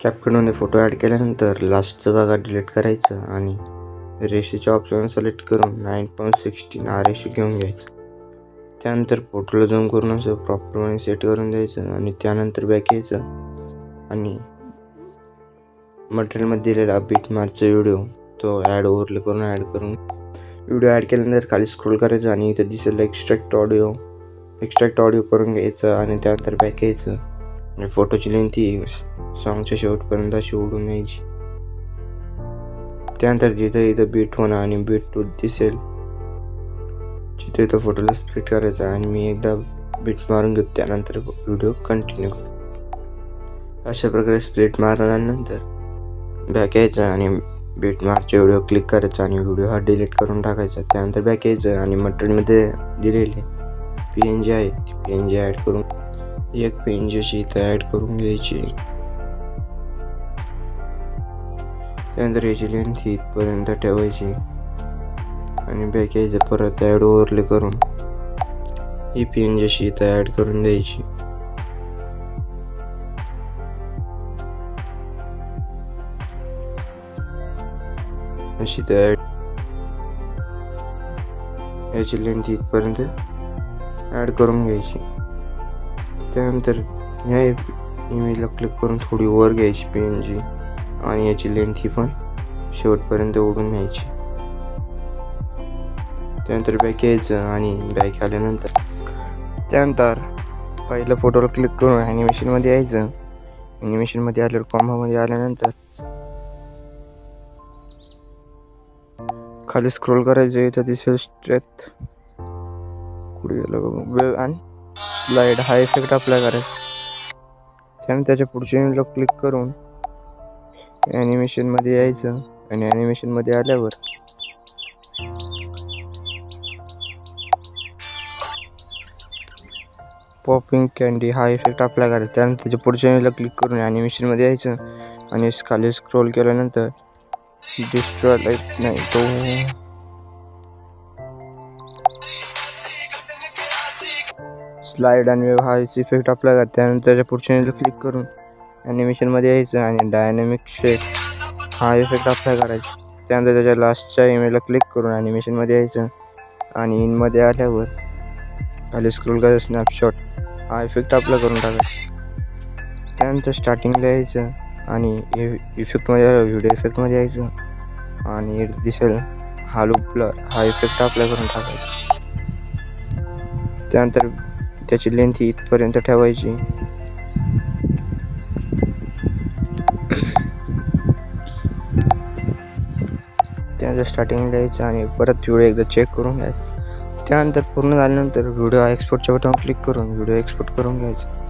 कॅपकनमध्ये photo add केल्यानंतर लास्टचा भागा delete करायचं आणि रेशीच्या ऑप्शन सिलेक्ट करून नाईन पॉईंट सिक्स्टीन हा रेशी घेऊन घ्यायचं. त्यानंतर फोटोला झूम करून असं प्रॉपरपणे सेट करून द्यायचं आणि त्यानंतर बॅक यायचं आणि मटेरियलमध्ये दिलेला बीट मार्चचा व्हिडिओ तो ॲड ओव्हरले करून ॲड करून व्हिडिओ ॲड केल्यानंतर खाली स्क्रोल करायचं आणि इथं दिसेल एक्स्ट्रॅक्ट ऑडिओ एक्स्ट्रॅक्ट ऑडिओ करून घ्यायचं आणि त्यानंतर बॅक यायचं. आणि फोटोची लेंथ ही सॉंगच्या शेवटपर्यंत अशी उडून न्यायची. त्यानंतर जिथं इथं बीट होणार आणि बीट टू दिसेल जिथे इथं फोटोला स्प्लिट करायचा आणि मी एकदा बीट मारून घेतो त्यानंतर व्हिडिओ कंटिन्यू करतो अशा प्रकारे स्प्लिट मारल्यानंतर बॅक यायचं आणि बीट मारचे व्हिडिओ क्लिक करायचा आणि व्हिडिओ हा डिलीट करून टाकायचा. त्यानंतर बॅक यायचं आणि मटेरियलमध्ये दिलेले पी एन जी आहे ती पी एन जी ॲड करून एक पी अशी इथं ॲड करून घ्यायची. त्यानंतर याची लेंथ इथपर्यंत ठेवायची. आणि बॅक यायचं परत ॲड ओव्हरले करून ही पी अशी इथं ॲड करून द्यायची. अशी तर याची लेंथ इथपर्यंत ॲड करून घ्यायची. त्यानंतर ह्या इमेजला क्लिक करून थोडी वर घ्यायची पी एन जी आणि याची लेंथ ही पण शेवटपर्यंत ओढून न्यायची त्यानंतर बॅक यायचं आणि बॅक आल्यानंतर त्यानंतर पहिल्या फोटोला क्लिक करून ॲनिमेशनमध्ये यायचं. ॲनिमेशनमध्ये आल्यावर कॉमामध्ये आल्यानंतर खाली स्क्रोल करायचं इथं दिसेल स्ट्रेथ कुठे गेलं बघू. आणि स्लाइड हा इफेक्ट अप्लाय करायचा त्यानंतर त्याच्या पुढच्या इमेजला क्लिक करून ॲनिमेशनमध्ये यायचं आणि ॲनिमेशनमध्ये आल्यावर पॉपिंग कॅन्डी हा इफेक्ट अप्लाय करायचा त्यानंतर त्याच्या पुढच्या इमेजला क्लिक करून ॲनिमेशनमध्ये यायचं आणि खाली स्क्रोल केल्यानंतर डिस्ट्रॉय लाइट नाही तो स्लाईड आणि वेव हा इफेक्ट अप्लाय करते त्यानंतर त्याच्या पुढच्या क्लिक करून ॲनिमेशनमध्ये यायचं आणि डायनॅमिक शेक हा इफेक्ट अप्लाय करायचा. त्यानंतर त्याच्या लास्टच्या इमेजला क्लिक करून ॲनिमेशनमध्ये यायचं आणि इनमध्ये आल्यावर खाली स्क्रोल करायचं स्नॅपशॉट हा इफेक्ट अप्लाय करून टाकायचा. त्यानंतर स्टार्टिंगला यायचं आणि इफेक्टमध्ये आलं व्हिडिओ इफेक्टमध्ये यायचं आणि दिसेल हा लूप ब्लर हा इफेक्ट अप्लाय करून टाकायचा. त्यानंतर त्याची लेंथ इथपर्यंत ठेवायची. त्यानंतर स्टार्टिंग द्यायचं आणि परत व्हिडिओ एकदा चेक करून घ्यायचा. त्यानंतर पूर्ण झाल्यानंतर व्हिडिओ एक्सपोर्टच्या बटन क्लिक करून व्हिडिओ एक्सपोर्ट करून घ्यायचा.